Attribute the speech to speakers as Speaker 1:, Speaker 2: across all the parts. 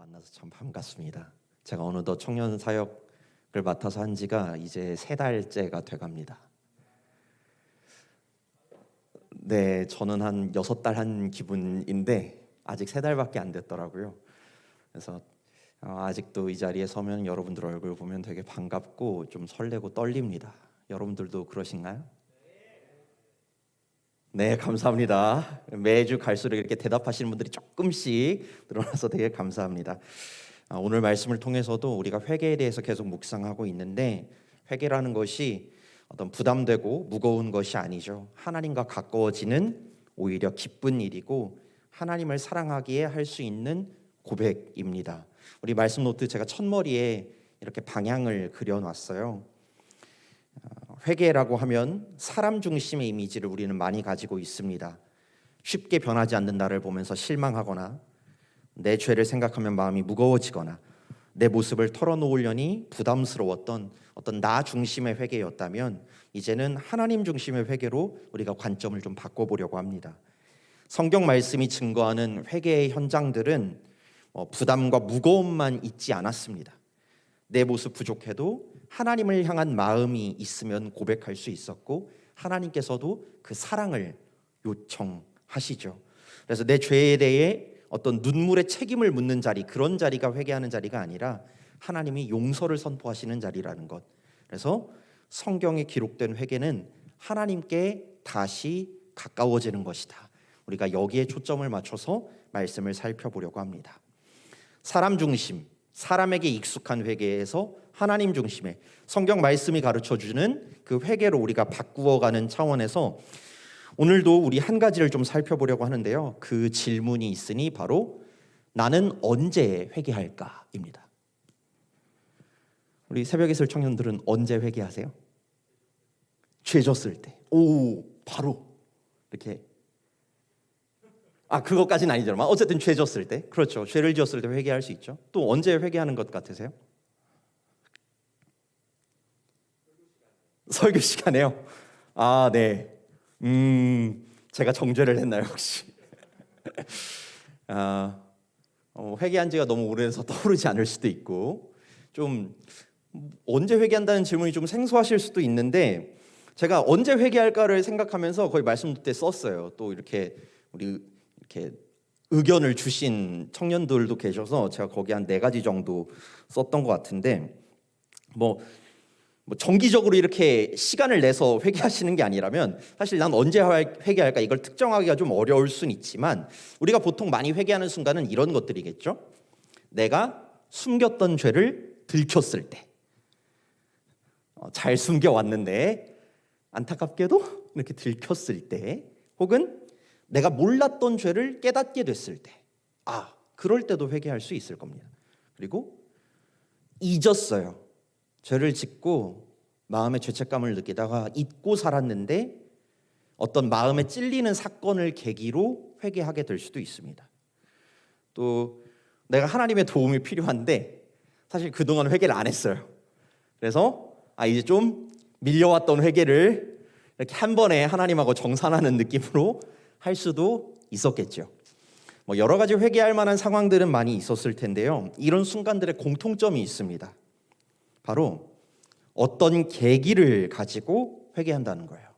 Speaker 1: 만나서 참 반갑습니다. 제가 어느덧 청년 사역을 맡아서 한 지가 이제 세 달째가 돼갑니다. 네, 저는 한 여섯 달 한 기분인데 아직 세 달밖에 안 됐더라고요. 그래서 어, 아직도 이 자리에 서면 여러분들 얼굴 보면 되게 반갑고 좀 설레고 떨립니다. 여러분들도 그러신가요? 네, 감사합니다. 매주 갈수록 이렇게 대답하시는 분들이 조금씩 늘어나서 되게 감사합니다. 아, 오늘 말씀을 통해서도 우리가 회개에 대해서 계속 묵상하고 있는데 회개라는 것이 어떤 부담되고 무거운 것이 아니죠. 하나님과 가까워지는 오히려 기쁜 일이고 하나님을 사랑하기에 할 수 있는 고백입니다. 우리 말씀 노트 제가 첫머리에 이렇게 방향을 그려놨어요. 어, 회개라고 하면 사람 중심의 이미지를 우리는 많이 가지고 있습니다. 쉽게 변하지 않는 나를 보면서 실망하거나 내 죄를 생각하면 마음이 무거워지거나 내 모습을 털어놓으려니 부담스러웠던 어떤 나 중심의 회개였다면 이제는 하나님 중심의 회개로 우리가 관점을 좀 바꿔보려고 합니다. 성경 말씀이 증거하는 회개의 현장들은 어, 부담과 무거움만 있지 않았습니다. 내 모습 부족해도 하나님을 향한 마음이 있으면 고백할 수 있었고 하나님께서도 그 사랑을 요청하시죠. 그래서 내 죄에 대해 어떤 눈물의 책임을 묻는 자리 그런 자리가 회개하는 자리가 아니라 하나님이 용서를 선포하시는 자리라는 것. 그래서 성경에 기록된 회개는 하나님께 다시 가까워지는 것이다. 우리가 여기에 초점을 맞춰서 말씀을 살펴보려고 합니다. 사람 중심, 사람에게 익숙한 회개에서 하나님 중심의 성경 말씀이 가르쳐 주는 그 회개로 우리가 바꾸어 가는 차원에서 오늘도 우리 한 가지를 좀 살펴보려고 하는데요. 그 질문이 있으니 바로 나는 언제 회개할까입니다. 우리 새벽에 있을 청년들은 언제 회개하세요? 죄 졌을 때. 오, 바로 이렇게 아 그것까지는 아니지만 어쨌든 죄 졌을 때. 그렇죠. 죄를 지었을 때 회개할 수 있죠. 또 언제 회개하는 것 같으세요? 설교 시간에요? 아 네 음 제가 정죄를 했나요 혹시? 아 어, 회개한 지가 너무 오래돼서 떠오르지 않을 수도 있고. 좀 언제 회개한다는 질문이 좀 생소하실 수도 있는데 제가 언제 회개할까를 생각하면서 거의 말씀 때 썼어요. 또 이렇게 우리 이렇게 의견을 주신 청년들도 계셔서 제가 거기 한 네 가지 정도 썼던 것 같은데 뭐, 뭐 정기적으로 이렇게 시간을 내서 회개하시는 게 아니라면 사실 난 언제 회개할까 이걸 특정하기가 좀 어려울 수는 있지만 우리가 보통 많이 회개하는 순간은 이런 것들이겠죠. 내가 숨겼던 죄를 들켰을 때. 어, 잘 숨겨왔는데 안타깝게도 이렇게 들켰을 때 혹은 내가 몰랐던 죄를 깨닫게 됐을 때, 아, 그럴 때도 회개할 수 있을 겁니다. 그리고 잊었어요. 죄를 짓고 마음의 죄책감을 느끼다가 잊고 살았는데 어떤 마음에 찔리는 사건을 계기로 회개하게 될 수도 있습니다. 또 내가 하나님의 도움이 필요한데 사실 그동안 회개를 안 했어요. 그래서 아 이제 좀 밀려왔던 회개를 이렇게 한 번에 하나님하고 정산하는 느낌으로 할 수도 있었겠죠. 뭐 여러 가지 회개할 만한 상황들은 많이 있었을 텐데요. 이런 순간들의 공통점이 있습니다. 바로 어떤 계기를 가지고 회개한다는 거예요.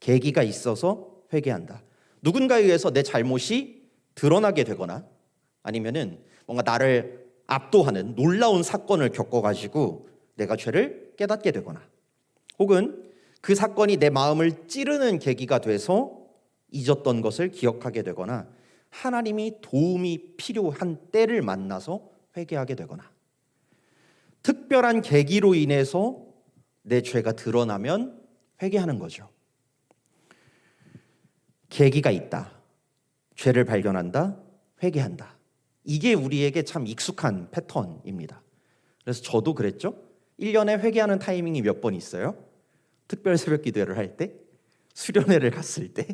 Speaker 1: 계기가 있어서 회개한다. 누군가에 의해서 내 잘못이 드러나게 되거나 아니면은 뭔가 나를 압도하는 놀라운 사건을 겪어가지고 내가 죄를 깨닫게 되거나 혹은 그 사건이 내 마음을 찌르는 계기가 돼서 잊었던 것을 기억하게 되거나 하나님이 도움이 필요한 때를 만나서 회개하게 되거나 특별한 계기로 인해서 내 죄가 드러나면 회개하는 거죠. 계기가 있다. 죄를 발견한다. 회개한다. 이게 우리에게 참 익숙한 패턴입니다. 그래서 저도 그랬죠. 1년에 회개하는 타이밍이 몇 번 있어요. 특별 새벽 기도회를 할 때, 수련회를 갔을 때,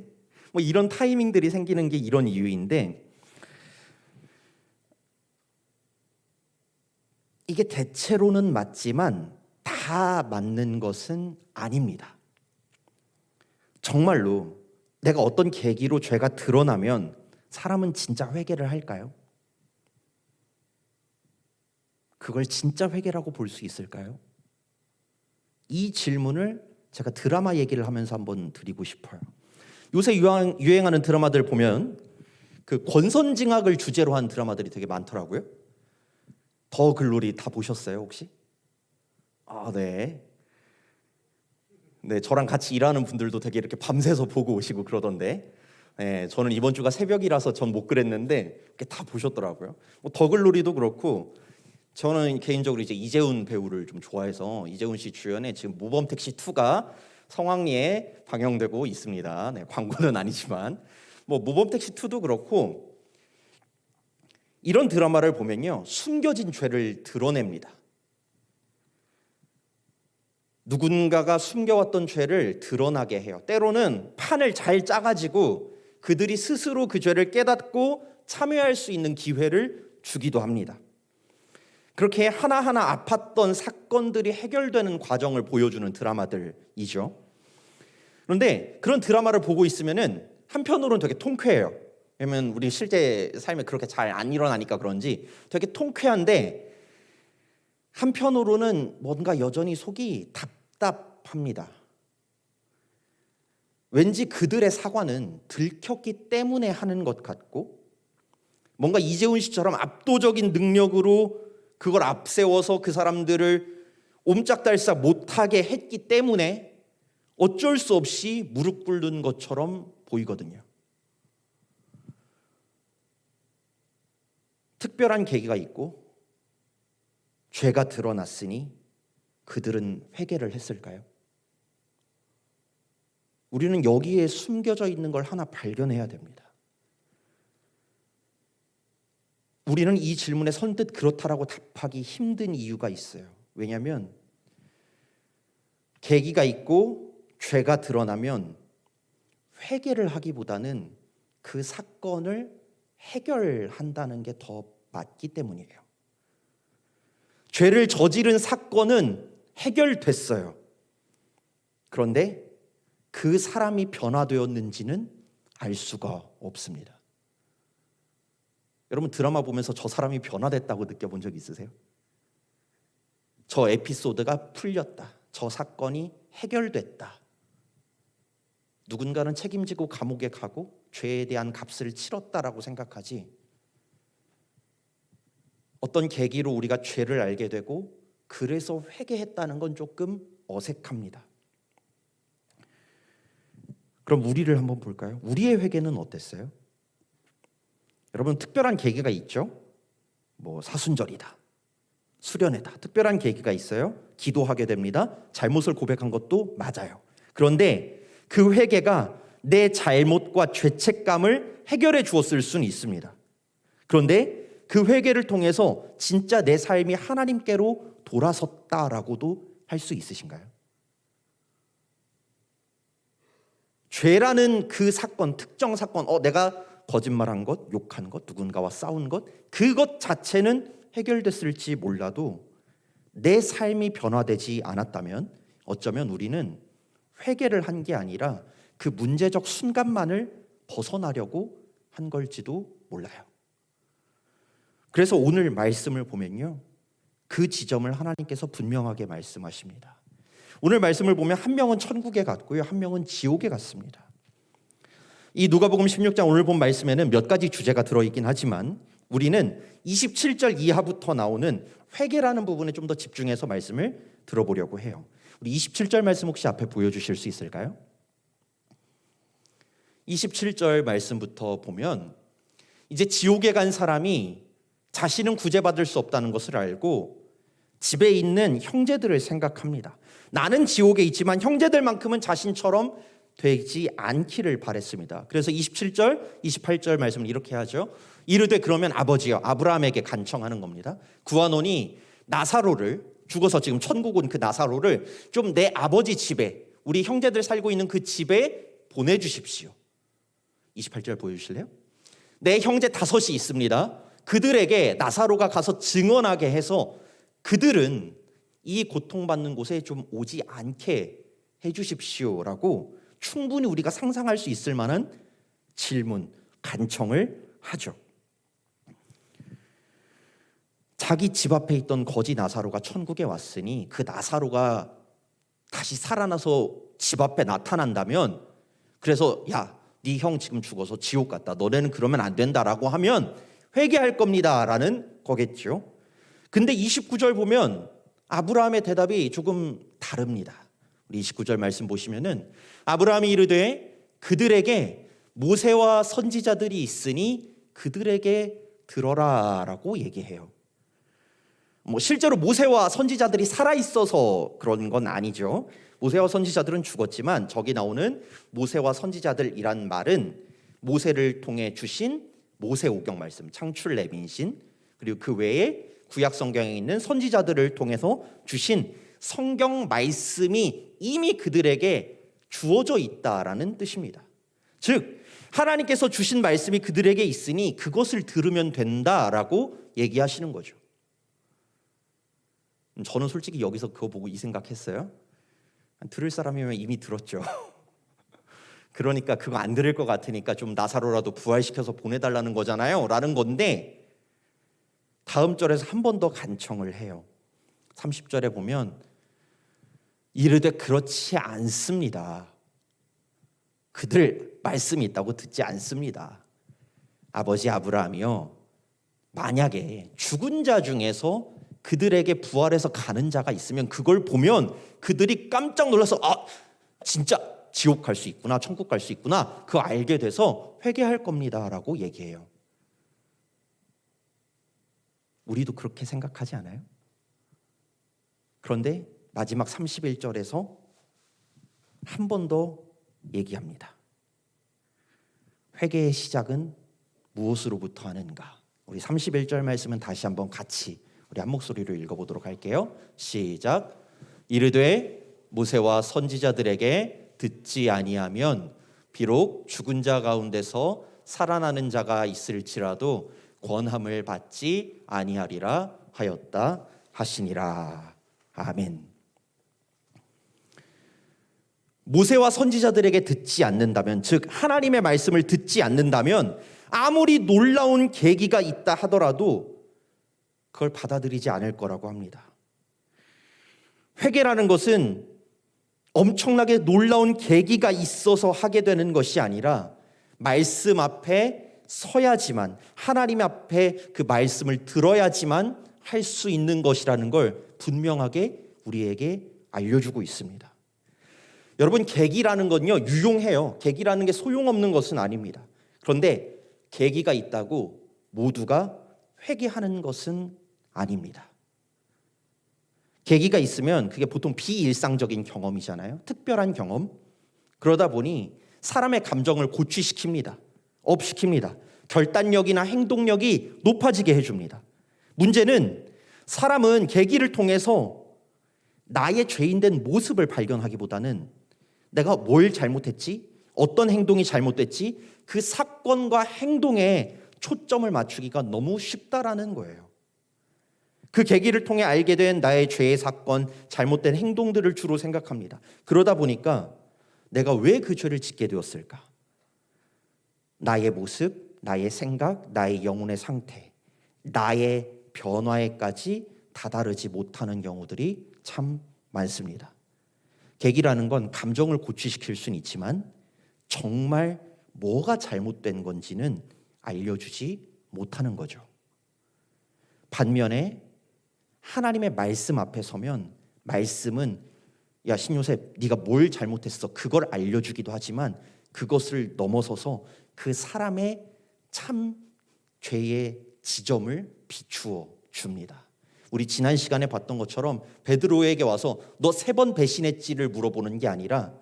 Speaker 1: 뭐 이런 타이밍들이 생기는 게 이런 이유인데 이게 대체로는 맞지만 다 맞는 것은 아닙니다. 정말로 내가 어떤 계기로 죄가 드러나면 사람은 진짜 회개를 할까요? 그걸 진짜 회개라고 볼 수 있을까요? 이 질문을 제가 드라마 얘기를 하면서 한번 드리고 싶어요. 요새 유행, 유행하는 드라마들 보면 그 권선징악을 주제로 한 드라마들이 되게 많더라고요. 더 글로리 다 보셨어요 혹시? 아 네. 네 저랑 같이 일하는 분들도 되게 이렇게 밤새서 보고 오시고 그러던데. 네 저는 이번 주가 새벽이라서 전 못 그랬는데 이렇게 다 보셨더라고요. 뭐 더 글로리도 그렇고 저는 개인적으로 이제 이재훈 배우를 좀 좋아해서 이재훈 씨 주연의 지금 모범 택시 2가 성황리에 방영되고 있습니다. 네, 광고는 아니지만 뭐 모범 택시 2도 그렇고 이런 드라마를 보면요. 숨겨진 죄를 드러냅니다. 누군가가 숨겨왔던 죄를 드러나게 해요. 때로는 판을 잘 짜가지고 그들이 스스로 그 죄를 깨닫고 참여할 수 있는 기회를 주기도 합니다. 그렇게 하나하나 아팠던 사건들이 해결되는 과정을 보여주는 드라마들이죠. 그런데 그런 드라마를 보고 있으면은 한편으로는 되게 통쾌해요. 왜냐면 우리 실제 삶에 그렇게 잘 안 일어나니까 그런지 되게 통쾌한데 한편으로는 뭔가 여전히 속이 답답합니다. 왠지 그들의 사과는 들켰기 때문에 하는 것 같고 뭔가 이재훈 씨처럼 압도적인 능력으로 그걸 앞세워서 그 사람들을 옴짝달싹 못하게 했기 때문에 어쩔 수 없이 무릎 꿇는 것처럼 보이거든요. 특별한 계기가 있고 죄가 드러났으니 그들은 회개를 했을까요? 우리는 여기에 숨겨져 있는 걸 하나 발견해야 됩니다. 우리는 이 질문에 선뜻 그렇다라고 답하기 힘든 이유가 있어요. 왜냐하면 계기가 있고 죄가 드러나면 회개를 하기보다는 그 사건을 해결한다는 게 더 맞기 때문이에요. 죄를 저지른 사건은 해결됐어요. 그런데 그 사람이 변화되었는지는 알 수가 없습니다. 여러분 드라마 보면서 저 사람이 변화됐다고 느껴본 적 있으세요? 저 에피소드가 풀렸다. 저 사건이 해결됐다. 누군가는 책임지고 감옥에 가고 죄에 대한 값을 치렀다라고 생각하지. 어떤 계기로 우리가 죄를 알게 되고 그래서 회개했다는 건 조금 어색합니다. 그럼 우리를 한번 볼까요? 우리의 회개는 어땠어요? 여러분 특별한 계기가 있죠? 뭐 사순절이다. 수련회다. 특별한 계기가 있어요. 기도하게 됩니다. 잘못을 고백한 것도 맞아요. 그런데 그 회개가 내 잘못과 죄책감을 해결해 주었을 수는 있습니다. 그런데 그 회개를 통해서 진짜 내 삶이 하나님께로 돌아섰다라고도 할 수 있으신가요? 죄라는 그 사건, 특정 사건, 어, 내가 거짓말한 것, 욕한 것, 누군가와 싸운 것, 그것 자체는 해결됐을지 몰라도 내 삶이 변화되지 않았다면 어쩌면 우리는 회개를 한 게 아니라 그 문제적 순간만을 벗어나려고 한 걸지도 몰라요. 그래서 오늘 말씀을 보면요. 그 지점을 하나님께서 분명하게 말씀하십니다. 오늘 말씀을 보면 한 명은 천국에 갔고요. 한 명은 지옥에 갔습니다. 이 누가복음 16장 오늘 본 말씀에는 몇 가지 주제가 들어 있긴 하지만 우리는 27절 이하부터 나오는 회개라는 부분에 좀 더 집중해서 말씀을 들어보려고 해요. 우리 27절 말씀 혹시 앞에 보여 주실 수 있을까요? 27절 말씀부터 보면 이제 지옥에 간 사람이 자신은 구제받을 수 없다는 것을 알고 집에 있는 형제들을 생각합니다. 나는 지옥에 있지만 형제들만큼은 자신처럼 되지 않기를 바랬습니다. 그래서 27절, 28절 말씀을 이렇게 하죠. 이르되 그러면 아버지여 아브라함에게 간청하는 겁니다. 구하노니 나사로를 죽어서 지금 천국 온 그 나사로를 좀 내 아버지 집에 우리 형제들 살고 있는 그 집에 보내 주십시오. 28절 보여 주실래요? 내 형제 다섯이 있습니다. 그들에게 나사로가 가서 증언하게 해서 그들은 이 고통받는 곳에 좀 오지 않게 해 주십시오라고 충분히 우리가 상상할 수 있을 만한 질문, 간청을 하죠. 자기 집 앞에 있던 거지 나사로가 천국에 왔으니 그 나사로가 다시 살아나서 집 앞에 나타난다면 그래서 야, 네 형 지금 죽어서 지옥 갔다. 너네는 그러면 안 된다라고 하면 회개할 겁니다라는 거겠죠. 근데 29절 보면 아브라함의 대답이 조금 다릅니다. 우리 29절 말씀 보시면은 아브라함이 이르되 그들에게 모세와 선지자들이 있으니 그들에게 들어라라고 얘기해요. 뭐 실제로 모세와 선지자들이 살아 있어서 그런 건 아니죠. 모세와 선지자들은 죽었지만 저기 나오는 모세와 선지자들이란 말은 모세를 통해 주신 모세오경 말씀, 창출 레민신 그리고 그 외에 구약 성경에 있는 선지자들을 통해서 주신 성경 말씀이 이미 그들에게 주어져 있다라는 뜻입니다. 즉 하나님께서 주신 말씀이 그들에게 있으니 그것을 들으면 된다라고 얘기하시는 거죠. 저는 솔직히 여기서 그거 보고 이 생각했어요. 들을 사람이면 이미 들었죠. 그러니까 그거 안 들을 것 같으니까 좀 나사로라도 부활시켜서 보내달라는 거잖아요. 라는 건데 다음 절에서 한 번 더 간청을 해요. 30절에 보면 이르되 그렇지 않습니다. 그들 말씀이 있다고 듣지 않습니다. 아버지 아브라함이요. 만약에 죽은 자 중에서 그들에게 부활해서 가는 자가 있으면 그걸 보면 그들이 깜짝 놀라서 아 진짜 지옥 갈 수 있구나 천국 갈 수 있구나 그거 알게 돼서 회개할 겁니다라고 얘기해요. 우리도 그렇게 생각하지 않아요? 그런데 마지막 31절에서 한 번 더 얘기합니다. 회개의 시작은 무엇으로부터 하는가? 우리 31절 말씀은 다시 한번 같이 우리 한 목소리로 읽어보도록 할게요. 시작. 이르되 모세와 선지자들에게 듣지 아니하면 비록 죽은 자 가운데서 살아나는 자가 있을지라도 권함을 받지 아니하리라 하였다 하시니라. 아멘. 모세와 선지자들에게 듣지 않는다면, 즉 하나님의 말씀을 듣지 않는다면 아무리 놀라운 계기가 있다 하더라도 그걸 받아들이지 않을 거라고 합니다. 회개라는 것은 엄청나게 놀라운 계기가 있어서 하게 되는 것이 아니라 말씀 앞에 서야지만 하나님 앞에 그 말씀을 들어야지만 할 수 있는 것이라는 걸 분명하게 우리에게 알려주고 있습니다. 여러분 계기라는 건요 유용해요. 계기라는 게 소용없는 것은 아닙니다. 그런데 계기가 있다고 모두가 회개하는 것은 아닙니다. 계기가 있으면 그게 보통 비일상적인 경험이잖아요. 특별한 경험. 그러다 보니 사람의 감정을 고취시킵니다. 업시킵니다. 결단력이나 행동력이 높아지게 해줍니다. 문제는 사람은 계기를 통해서 나의 죄인된 모습을 발견하기보다는 내가 뭘 잘못했지? 어떤 행동이 잘못됐지? 그 사건과 행동에 초점을 맞추기가 너무 쉽다라는 거예요. 그 계기를 통해 알게 된 나의 죄의 사건, 잘못된 행동들을 주로 생각합니다. 그러다 보니까 내가 왜 그 죄를 짓게 되었을까? 나의 모습, 나의 생각, 나의 영혼의 상태, 나의 변화에까지 다다르지 못하는 경우들이 참 많습니다. 계기라는 건 감정을 고취시킬 수는 있지만 정말 뭐가 잘못된 건지는 알려주지 못하는 거죠. 반면에 하나님의 말씀 앞에 서면 말씀은 야 신요셉 네가 뭘 잘못했어 그걸 알려주기도 하지만 그것을 넘어서서 그 사람의 참 죄의 지점을 비추어 줍니다. 우리 지난 시간에 봤던 것처럼 베드로에게 와서 너 세 번 배신했지를 물어보는 게 아니라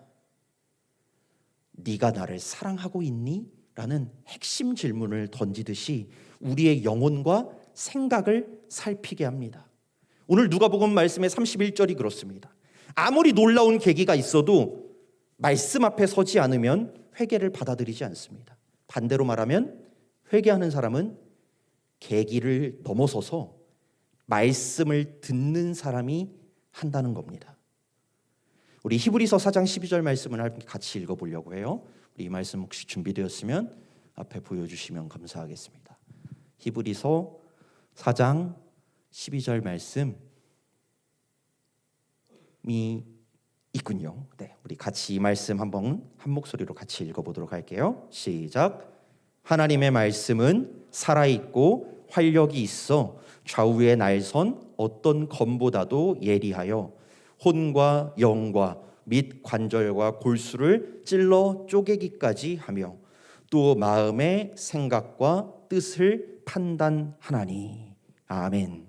Speaker 1: 네가 나를 사랑하고 있니? 라는 핵심 질문을 던지듯이 우리의 영혼과 생각을 살피게 합니다. 오늘 누가복음 말씀의 31절이 그렇습니다. 아무리 놀라운 계기가 있어도 말씀 앞에 서지 않으면 회개를 받아들이지 않습니다. 반대로 말하면 회개하는 사람은 계기를 넘어서서 말씀을 듣는 사람이 한다는 겁니다. 우리 히브리서 4장 12절 말씀을 같이 읽어 보려고 해요. 우리 이 말씀 혹시 준비되었으면 앞에 보여 주시면 감사하겠습니다. 히브리서 4장 12절 말씀이 있군요. 네, 우리 같이 이 말씀 한번 한 목소리로 같이 읽어보도록 할게요. 시작. 하나님의 말씀은 살아 있고 활력이 있어 좌우의 날선 어떤 검보다도 예리하여 혼과 영과 및 관절과 골수를 찔러 쪼개기까지 하며 또 마음의 생각과 뜻을 판단하나니 아멘.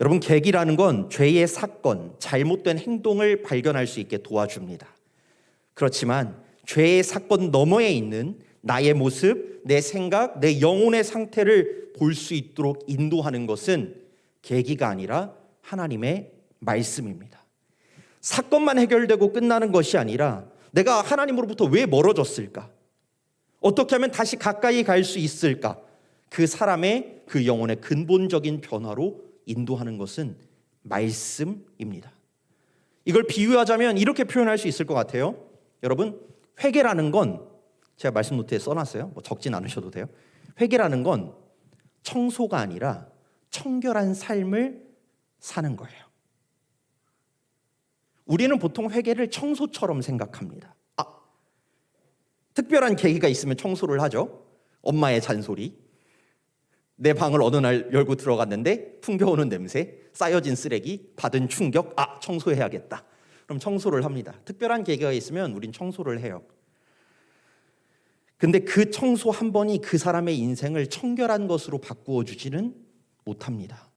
Speaker 1: 여러분 계기라는 건 죄의 사건, 잘못된 행동을 발견할 수 있게 도와줍니다. 그렇지만 죄의 사건 너머에 있는 나의 모습, 내 생각, 내 영혼의 상태를 볼 수 있도록 인도하는 것은 계기가 아니라 하나님의 말씀입니다. 사건만 해결되고 끝나는 것이 아니라 내가 하나님으로부터 왜 멀어졌을까? 어떻게 하면 다시 가까이 갈 수 있을까? 그 사람의 그 영혼의 근본적인 변화로 인도하는 것은 말씀입니다. 이걸 비유하자면 이렇게 표현할 수 있을 것 같아요. 여러분, 회개라는 건 제가 말씀 노트에 써놨어요. 뭐 적진 않으셔도 돼요. 회개라는 건 청소가 아니라 청결한 삶을 사는 거예요. 우리는 보통 회개를 청소처럼 생각합니다. 아, 특별한 계기가 있으면 청소를 하죠. 엄마의 잔소리. 내 방을 어느 날 열고 들어갔는데 풍겨오는 냄새, 쌓여진 쓰레기, 받은 충격, 아, 청소해야겠다. 그럼 청소를 합니다. 특별한 계기가 있으면 우린 청소를 해요. 근데 그 청소 한 번이 그 사람의 인생을 청결한 것으로 바꾸어 주지는 못합니다.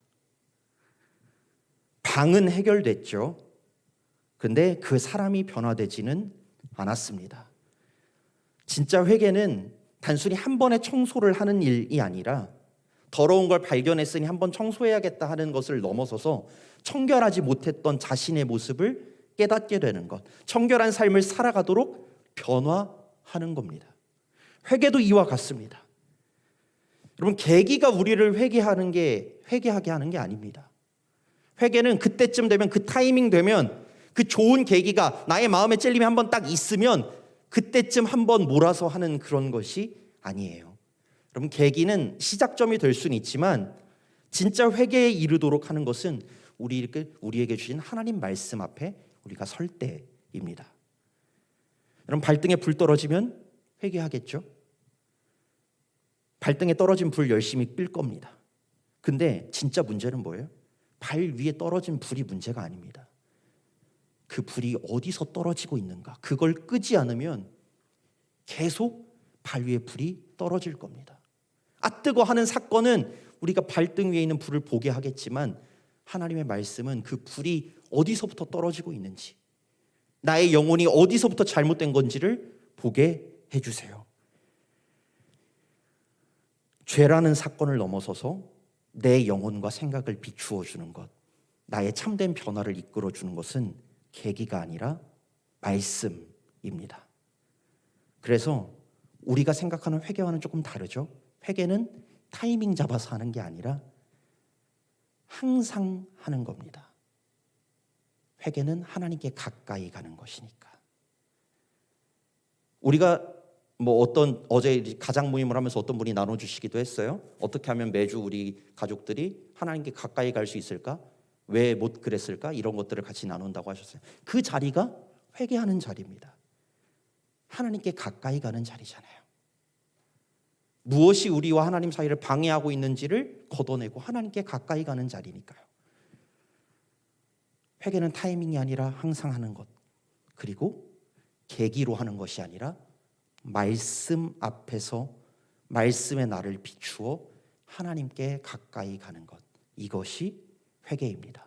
Speaker 1: 방은 해결됐죠. 근데 그 사람이 변화되지는 않았습니다. 진짜 회개는 단순히 한 번의 청소를 하는 일이 아니라 더러운 걸 발견했으니 한 번 청소해야겠다 하는 것을 넘어서서 청결하지 못했던 자신의 모습을 깨닫게 되는 것, 청결한 삶을 살아가도록 변화하는 겁니다. 회개도 이와 같습니다. 여러분 계기가 우리를 회개하는 게 회개하게 하는 게 아닙니다. 회개는 그때쯤 되면 그 타이밍 되면 그 좋은 계기가 나의 마음에 찔림이 한번 딱 있으면 그때쯤 한번 몰아서 하는 그런 것이 아니에요. 여러분 계기는 시작점이 될 수는 있지만 진짜 회개에 이르도록 하는 것은 우리에게 우리에게 주신 하나님 말씀 앞에 우리가 설 때입니다. 여러분 발등에 불 떨어지면 회개하겠죠? 발등에 떨어진 불 열심히 끌 겁니다. 근데 진짜 문제는 뭐예요? 발 위에 떨어진 불이 문제가 아닙니다. 그 불이 어디서 떨어지고 있는가? 그걸 끄지 않으면 계속 발 위에 불이 떨어질 겁니다. 아 뜨거 하는 사건은 우리가 발등 위에 있는 불을 보게 하겠지만 하나님의 말씀은 그 불이 어디서부터 떨어지고 있는지 나의 영혼이 어디서부터 잘못된 건지를 보게 해 주세요. 죄라는 사건을 넘어서서 내 영혼과 생각을 비추어 주는 것, 나의 참된 변화를 이끌어 주는 것은 계기가 아니라 말씀입니다. 그래서 우리가 생각하는 회개와는 조금 다르죠. 회개는 타이밍 잡아서 하는 게 아니라 항상 하는 겁니다. 회개는 하나님께 가까이 가는 것이니까. 우리가 뭐 어떤 어제 가장 모임을 하면서 어떤 분이 나눠 주시기도 했어요. 어떻게 하면 매주 우리 가족들이 하나님께 가까이 갈 수 있을까? 왜 못 그랬을까? 이런 것들을 같이 나눈다고 하셨어요. 그 자리가 회개하는 자리입니다. 하나님께 가까이 가는 자리잖아요. 무엇이 우리와 하나님 사이를 방해하고 있는지를 걷어내고 하나님께 가까이 가는 자리니까요. 회개는 타이밍이 아니라 항상 하는 것. 그리고 계기로 하는 것이 아니라 말씀 앞에서 말씀의 나를 비추어 하나님께 가까이 가는 것. 이것이 회개입니다.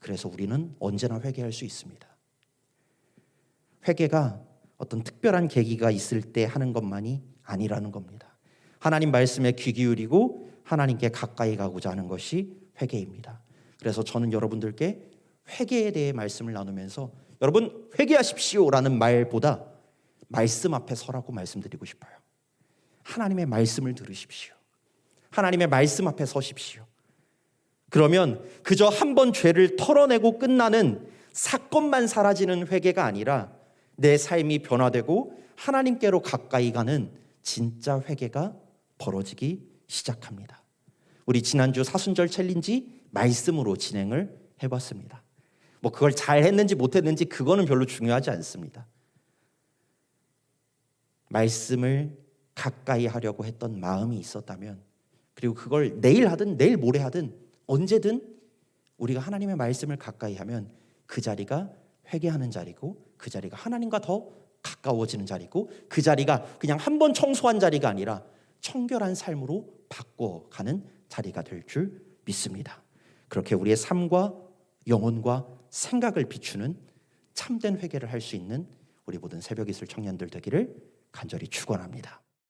Speaker 1: 그래서 우리는 언제나 회개할 수 있습니다. 회개가 어떤 특별한 계기가 있을 때 하는 것만이 아니라는 겁니다. 하나님 말씀에 귀 기울이고 하나님께 가까이 가고자 하는 것이 회개입니다. 그래서 저는 여러분들께 회개에 대해 말씀을 나누면서 여러분 회개하십시오라는 말보다 말씀 앞에 서라고 말씀드리고 싶어요. 하나님의 말씀을 들으십시오. 하나님의 말씀 앞에 서십시오. 그러면 그저 한 번 죄를 털어내고 끝나는 사건만 사라지는 회개가 아니라 내 삶이 변화되고 하나님께로 가까이 가는 진짜 회개가 벌어지기 시작합니다. 우리 지난주 사순절 챌린지 말씀으로 진행을 해봤습니다. 뭐 그걸 잘 했는지 못했는지 그거는 별로 중요하지 않습니다. 말씀을 가까이 하려고 했던 마음이 있었다면 그리고 그걸 내일 하든 내일 모레 하든 언제든 우리가 하나님의 말씀을 가까이 하면 그 자리가 회개하는 자리고 그 자리가 하나님과 더 가까워지는 자리고 그 자리가 그냥 한 번 청소한 자리가 아니라 청결한 삶으로 바꿔가는 자리가 될 줄 믿습니다. 그렇게 우리의 삶과 영혼과 생각을 비추는 참된 회개를 할 수 있는 우리 모든 새벽 이슬 청년들 되기를 간절히 축원합니다.